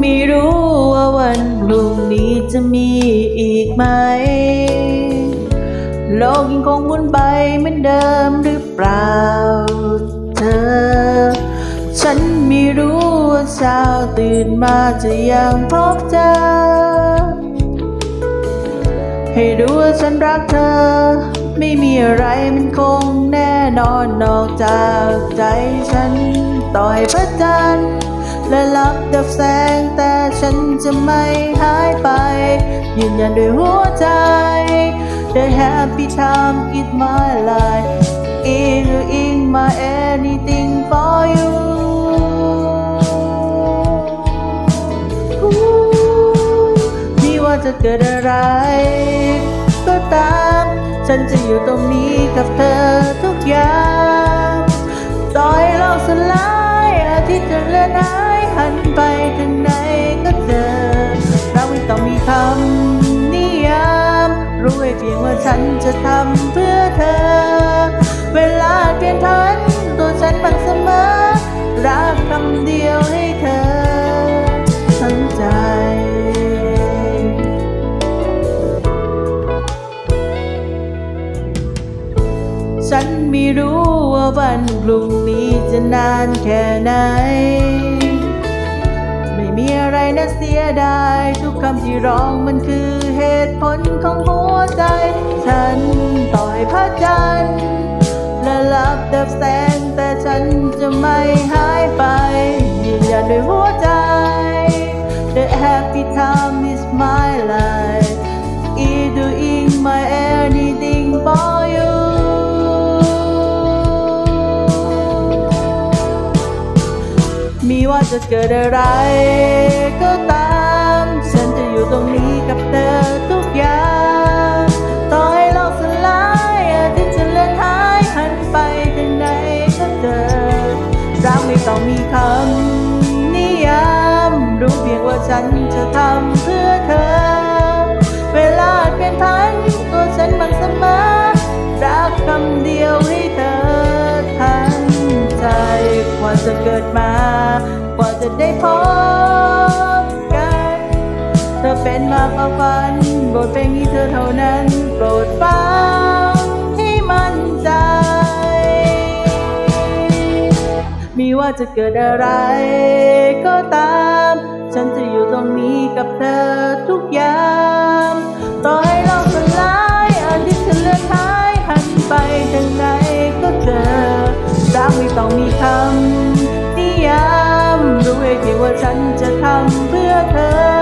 ไม่รู้ว่าวันพรุ่งนี้จะมีอีกไหม โลกยังคงหมุนไปเหมือนเดิมหรือเปล่าเธอ ฉันไม่รู้ว่าเช้าตื่นมาจะยังพบเธอ ให้รู้ว่าฉันรักเธอ ไม่มีอะไรมันคงแน่นอนนอกจากใจฉันต่อยพระจันทร์ และรับดับแสงแต่ฉันจะไม่หายไป ยืนยันด้วยหัวใจ The happy time is my life In in my anything for you ไม่ว่าจะเกิดอะไร ก็ตาม ฉันจะอยู่ตรงนี้กับเธอทุกอย่างต่อยโลกสลายอาทิตย์จะเลื่อนหา หันไปทางไหนก็เจอเราไม่ต้องมีคำนิยาม รู้ไว้เพียงว่าฉันจะทำเพื่อเธอ เวลาเปลี่ยนพันตัวฉันมันเสมอ รักคำเดียวให้เธอทั้งใจฉันไม่รู้ว่าวันพรุ่งนี้จะนานแค่ไหน มีอะไรน่าเสียดาย ทุกคำที่ร้องมันคือเหตุผลของหัวใจ ฉันต่อยพระจันทร์และรับดับแสงแต่ฉันจะไม่หายไปยืนยันด้วยหัวใจ The happy time is my life is doing my จะเกิดอะไรก็ตาม ฉันจะอยู่ตรงนี้กับเธอทุกอย่างต่อให้โลกสลายอาทิตย์จะเลือนหายหันไปทางไหนก็เจอรักไม่ต้องมีคำนิยามรู้เพียงว่าฉันจะทำเพื่อเธอ เวลาเปลี่ยนพันตัวฉันมันเสมอรักคำเดียวให้เธอทั้งใจกว่าจะเกิดมา จะได้พบกันเธอเป็นมากกว่าฝันโปรดเป็นที่เธอเท่านั้นโปรดฟังให้มั่นใจไม่ว่าจะเกิดอะไรก็ตาม ฉันจะอยู่ตรงนี้กับเธอทุกยามต่อให้โลกสลายอาทิตย์จะเลือนหายหันไปทางไหนก็เจอรักไม่ต้องมีคำ ฉันจะทำเพื่อเธอ